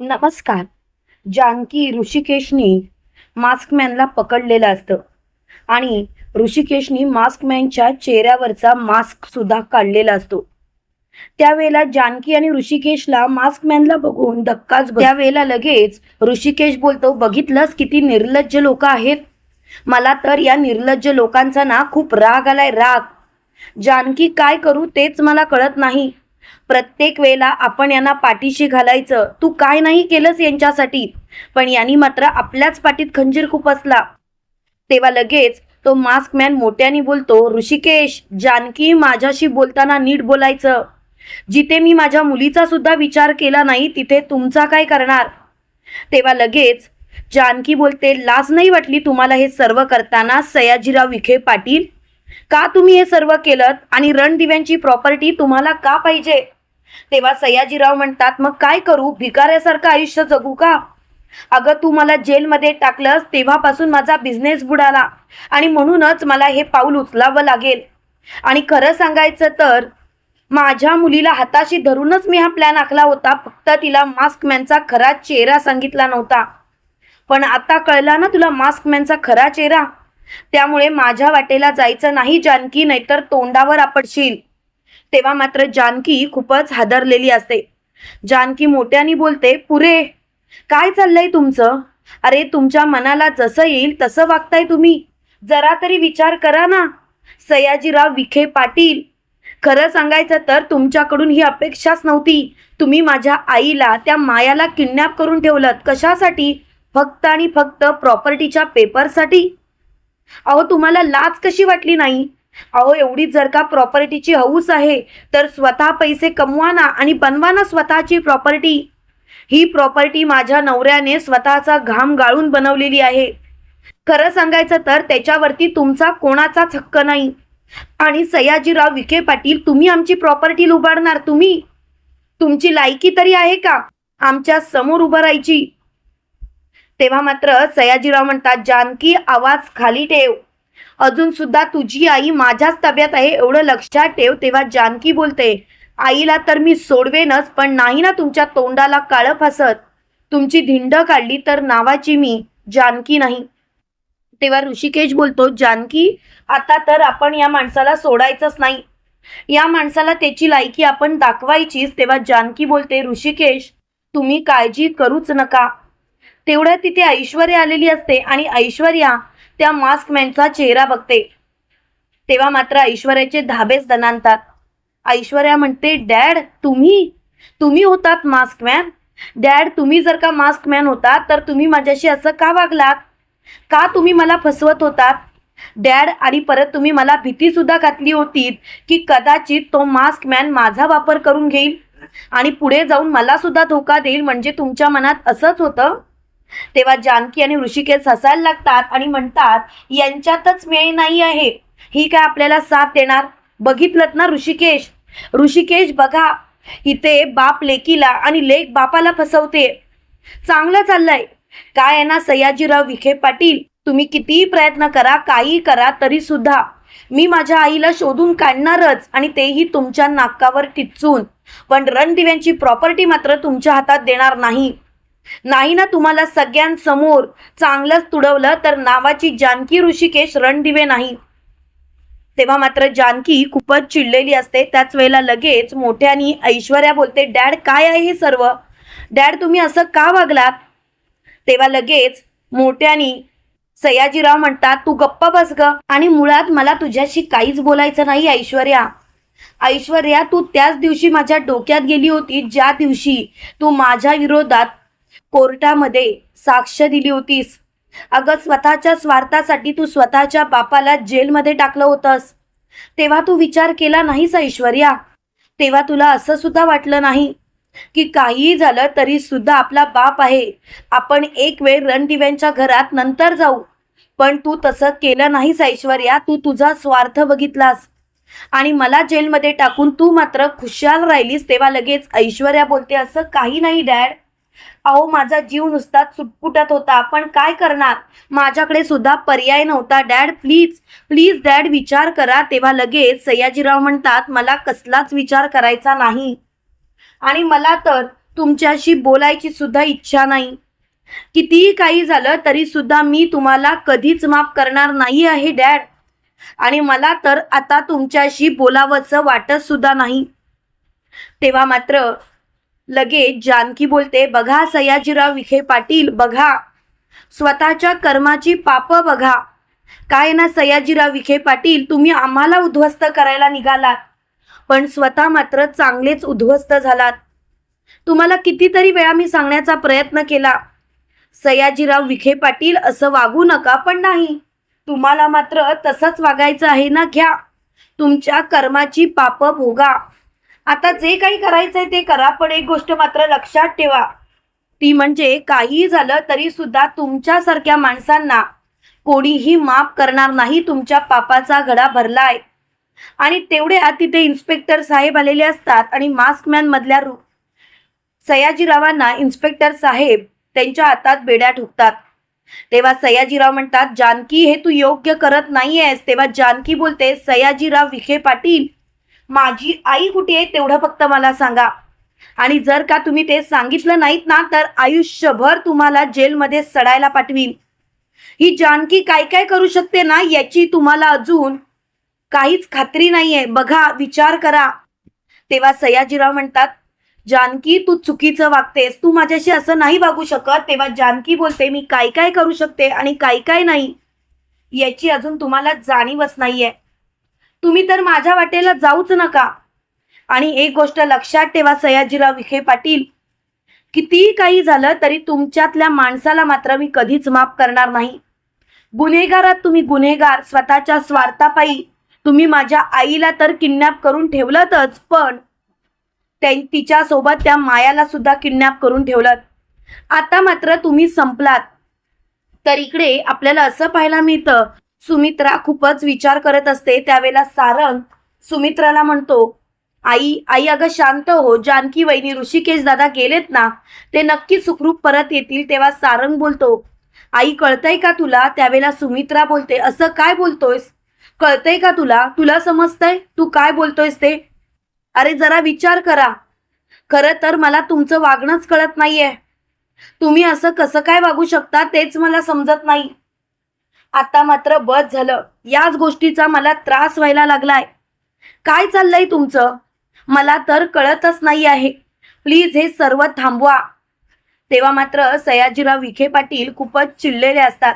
नमस्कार. जानकी ऋषिकेशनी मास्कमॅनला पकडलेलं असतं. आणि ऋषिकेशनी मास्कमॅनच्या चेहऱ्यावरचा मास्क सुद्धा काढलेला असतो. त्यावेळेला जानकी आणि ऋषिकेशला मास्कमॅनला बघून धक्काच त्यावेळेला लगेच ऋषिकेश बोलतो बघितलंस किती निर्लज्ज लोक आहेत? मला तर या निर्लज्ज लोकांचा ना खूप राग आलाय राग. जानकी काय करू तेच मला कळत नाही. प्रत्येक वेळेला आपण यांना पाठीशी घालायचं. तू काय नाही केलंस यांच्यासाठी. पण यांनी मात्र आपल्याच पाठीत खंजीर खुपसला तेव्हा लगेच तो मास्क मॅन मोठ्याने बोलतो ऋषिकेश जानकी माझ्याशी बोलताना नीट बोलायचं. जिथे मी माझ्या मुलीचा सुद्धा विचार केला नाही तिथे तुमचा काय करणार? तेव्हा लगेच जानकी बोलते लाज नाही वाटली तुम्हाला हे सर्व करताना सयाजीराव विखे पाटील? का तुम्ही हे सर्व केलं आणि रणदिव्यांची प्रॉपर्टी तुम्हाला का पाहिजे? तेव्हा सयाजीराव म्हणतात मग काय करू? भिकाऱ्यासारखं आयुष्य जगू का? अगं तू मला जेलमध्ये टाकलंस तेव्हापासून माझा बिझनेस बुडाला आणि म्हणूनच मला हे पाऊल उचलावं लागेल. आणि खरं सांगायचं तर माझ्या मुलीला हाताशी धरूनच मी हा प्लॅन आखला होता. फक्त तिला मास्कमॅनचा खरा चेहरा सांगितला नव्हता. पण आता कळला ना तुला मास्कमॅनचा खरा चेहरा? त्यामुळे माझ्या वाटेला जायचं नाही जानकी नाहीतर तोंडावर आपडशील. तेव्हा मात्र जानकी खूपच हादरलेली असते. जानकी मोठ्याने बोलते पुरे काय चाललंय तुमचं? अरे तुमच्या मनाला जसं येईल तसं वागताय तुम्ही. जरा तरी विचार करा ना. सयाजीराव विखे पाटील खरं सांगायचं तर तुमच्याकडून ही अपेक्षाच नव्हती. तुम्ही माझ्या आईला त्या मायाला किडनॅप करून ठेवलं कशासाठी? फक्त आणि फक्त प्रॉपर्टीच्या पेपरसाठी? अहो तुम्हाला लाज कशी वाटली नाही? अहो एवढी जर का प्रॉपर्टीची हौस आहे तर स्वतः पैसे कमवा ना आणि बनवा ना स्वतःची प्रॉपर्टी. ही प्रॉपर्टी माझ्या नवऱ्याने स्वतःचा घाम गाळून बनवलेली आहे. खरं सांगायचं तर त्याच्यावरती तुमचा कोणाचाच हक्क नाही. आणि सयाजीराव विखे पाटील तुम्ही आमची प्रॉपर्टी लुबाडणार तुम्ही? तुमची लायकी तरी आहे का? आमच्यासमोर उभं राहायची. तेव्हा मात्र सयाजीराव म्हणतात जानकी आवाज खाली ठेव. अजून सुद्धा तुझी आई माझ्याच ताब्यात आहे एवढं लक्षात ठेव. तेव्हा जानकी बोलते आईला तर मी सोडवेनच पण नाही ना तुमच्या तोंडाला काळं फासत. तुमची धिंड काढली तर नावाची मी जानकी नाही. तेव्हा ऋषिकेश बोलतो जानकी आता तर आपण या माणसाला सोडायचंच नाही. या माणसाला त्याची लायकी आपण दाखवायचीच. तेव्हा जानकी बोलते ऋषिकेश तुम्ही काळजी करूच नका. तेवढ्यात तिथे ऐश्वर्या आलेली असते आणि ऐश्वर्या त्या मास्कमॅनचा चेहरा बघते. तेव्हा मात्र ऐश्वर्याचे धाबेच दणानतात ऐश्वर्या म्हणते डॅड तुम्ही? तुम्ही होतात मास्कमॅन डॅड तुम्ही जर का मास्कमॅन होता तर तुम्ही माझ्याशी असं का वागलात? का तुम्ही मला फसवत होतात? डॅड आणि परत तुम्ही मला भीती सुद्धा घातली होती की कदाचित तो मास्क मॅन माझा वापर करून घेईल आणि पुढे जाऊन मला सुद्धा धोका देईल म्हणजे तुमच्या मनात असंच होतं? तेव्हा जानकी आणि ऋषिकेश हसायला लागतात आणि म्हणतात यांच्यातच मेळ नाही आहे. ही काय आपल्याला साथ देणार? बघितलं ना ऋषिकेश? ऋषिकेश बघा. इथे बाप लेकीला आणि लेक बापाला फसवते. चांगलं चाललंय. काय आहे ना सयाजीराव विखे पाटील? तुम्ही कितीही प्रयत्न करा काही करा तरी सुद्धा. मी माझ्या आईला शोधून काढणारच आणि तेही तुमच्या नाकावर टिचून. पण रणदिव्यांची प्रॉपर्टी मात्र तुमच्या हातात देणार नाही. नाही ना तुम्हाला सगळ्यांसमोर चांगलंच तुडवलं तर नावाची जानकी ऋषिकेश रणदिवे नाही. तेव्हा मात्र जानकी खूपच चिडलेली असते. त्याच वेळेला लगेच मोठ्यानी ऐश्वर्या बोलते डॅड काय आहे हे सर्व? डॅड तुम्ही असं का वागलात? तेव्हा लगेच मोठ्यानी सयाजीराव म्हणतात तू गप्प बस ग. आणि मुळात मला तुझ्याशी काहीच बोलायचं नाही ऐश्वर्या. ऐश्वर्या तू त्याच दिवशी माझ्या डोक्यात गेली होती. ज्या दिवशी तू माझ्या विरोधात कोर्टामध्ये साक्ष दिली होतीस. अगं स्वतःच्या स्वार्थासाठी तू स्वतःच्या बापाला जेलमध्ये टाकलं होतंस. तेव्हा तू विचार केला नाहीस ऐश्वर्या. तेव्हा तुला असं सुद्धा वाटलं नाही की काहीही झालं तरी सुद्धा आपला बाप आहे. आपण एक वेळ रणदिव्यांच्या घरात नंतर जाऊ. पण तू तसं केलं नाहीस ऐश्वर्या. तू तुझा स्वार्थ बघितलास. आणि मला जेलमध्ये टाकून तू मात्र खुशाल राहिलीस तेव्हा लगेच ऐश्वर्या बोलते असं काही नाही डॅड. अहो माझा जीव नुसताच सुटपुटत होता. पण काय करणार? माझ्याकडे सुद्धा पर्याय नव्हता. डॅड प्लीज प्लीज डॅड विचार करा. तेव्हा लगेच सयाजीराव म्हणतात मला कसलाच विचार करायचा नाही. आणि मला तर तुमच्याशी बोलायची सुद्धा इच्छा नाही. कितीही काही झालं तरी सुद्धा मी तुम्हाला कधीच माफ करणार नाही आहे डॅड आणि मला तर आता तुमच्याशी बोलावंसं वाटत सुद्धा नाही. तेव्हा मात्र लगेच जानकी बोलते बघा सयाजीराव विखे पाटील बघा. स्वतःच्या कर्माची पाप बघा. काय ना सयाजीराव विखे पाटील तुम्ही आम्हाला उद्ध्वस्त करायला निघालात. पण स्वतः मात्र चांगलेच उद्ध्वस्त झालात. तुम्हाला कितीतरी वेळा मी सांगण्याचा प्रयत्न केला. सयाजीराव विखे पाटील असं वागू नका पण नाही. तुम्हाला मात्र तसंच वागायचं आहे ना घ्या. तुमच्या कर्माची पाप भोगा. आता जे काही करायचंय ते करा पण एक गोष्ट मात्र लक्षात ठेवा. ती म्हणजे काही झालं तरी सुद्धा तुमच्यासारख्या माणसांना कोणीही माफ करणार नाही तुमच्या पापाचा घडा भरलाय. आणि तेवढ्या तिथे इन्स्पेक्टर साहेब आलेले असतात आणि मास्कमॅन मधल्या रू सयाजीरावांना इन्स्पेक्टर साहेब त्यांच्या हातात बेड्या ठोकतात. तेव्हा सयाजीराव म्हणतात जानकी हे तू योग्य करत नाहीयेस. तेव्हा जानकी बोलते सयाजीराव विखे पाटील माझी आई कुठे आहे तेवढं फक्त मला सांगा. आणि जर का तुम्ही ते सांगितलं नाहीत ना तर आयुष्यभर तुम्हाला जेलमध्ये सडायला पाठवीन. ही जानकी काय काय करू शकते ना याची तुम्हाला अजून काहीच खात्री नाहीये. बघा विचार करा. तेव्हा सयाजीराव म्हणतात जानकी तू चुकीचं वागतेस. तू माझ्याशी असं नाही वागू शकत. तेव्हा जानकी बोलते मी काय काय करू शकते आणि काय काय नाही. याची अजून तुम्हाला जाणीवच नाहीये. तुम्ही तर माझ्या वाटेला जाऊच नका. आणि एक गोष्ट लक्षात ठेवा सयाजीराव विखे पाटील. कितीही काही झालं तरी तुमच्यातल्या माणसाला मात्र मी कधीच माफ करणार नाही. गुन्हेगारात तुम्ही गुन्हेगार स्वतःच्या स्वार्थापायी. तुम्ही माझ्या आईला तर किडनॅप करून ठेवलंतच पण त्या तिच्यासोबत त्या मायाला सुद्धा किडनॅप करून ठेवलं आता मात्र तुम्ही संपलात. तर इकडे आपल्याला असं पाहायला मिळतं सुमित्रा खूपच विचार करत असते. त्यावेळेला सारंग सुमित्राला म्हणतो आई आई अगं शांत हो. जानकी वहिनी ऋषिकेश दादा गेलेत ना? ते नक्की सुखरूप परत येतील. तेव्हा सारंग बोलतो आई कळतंय का तुला? त्यावेळेला सुमित्रा बोलते असं काय बोलतोयस? कळतंय का तुला? तुला समजतंय? तू काय बोलतोयस ते? अरे जरा विचार करा. खरं तर मला तुमचं वागणंच कळत नाहीये. तुम्ही असं कसं काय वागू शकता तेच मला समजत नाही. आता मात्र बस झालं. याच गोष्टीचा मला त्रास व्हायला लागलाय. काय चाललंय तुमचं? मला तर कळतच नाही आहे. प्लीज हे सर्व थांबवा. तेव्हा मात्र सयाजीराव विखे पाटील खूपच चिडलेले असतात.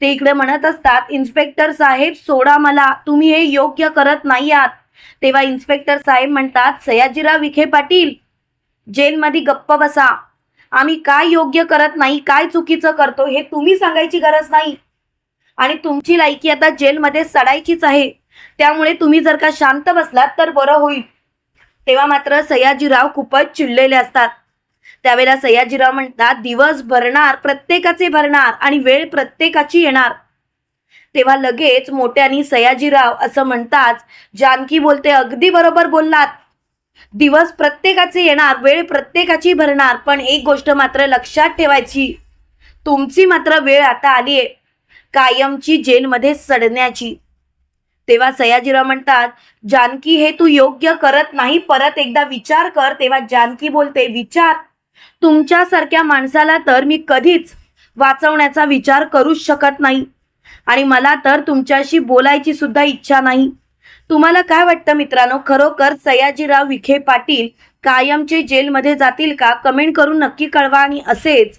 ते इकडे म्हणत असतात इन्स्पेक्टर साहेब सोडा मला. तुम्ही हे योग्य करत नाही आहात. तेव्हा इन्स्पेक्टर साहेब म्हणतात सयाजीराव विखे पाटील जेलमध्ये गप्प बसा. आम्ही काय योग्य करत नाही काय चुकीचं करतो हे तुम्ही सांगायची गरज नाही. आणि तुमची लायकी आता जेलमध्ये सडायचीच आहे. त्यामुळे तुम्ही जर का शांत बसलात तर बरं होईल. तेव्हा मात्र सयाजीराव खूपच चिडलेले असतात. त्यावेळेला सयाजीराव म्हणतात दिवस भरणार प्रत्येकाचे भरणार आणि वेळ प्रत्येकाची येणार. तेव्हा लगेच मोठ्यानी सयाजीराव असं म्हणताच जानकी बोलते अगदी बरोबर बोललात. दिवस प्रत्येकाचे येणार वेळ प्रत्येकाची भरणार पण एक गोष्ट मात्र लक्षात ठेवायची. तुमची मात्र वेळ आता आली आहे कायमची जेलमध्ये सडण्याची. तेव्हा सयाजीराव म्हणतात जानकी हे तू योग्य करत नाही परत एकदा विचार कर. तेव्हा जानकी बोलते विचार. तुमच्यासारख्या माणसाला तर मी कधीच वाचवण्याचा विचार करूच शकत नाही. आणि मला तर तुमच्याशी बोलायची सुद्धा इच्छा नाही. तुम्हाला काय वाटतं मित्रांनो? खरोखर सयाजीराव विखे पाटील कायमचे जेलमध्ये जातील का? कमेंट करून नक्की कळवा आणि असेच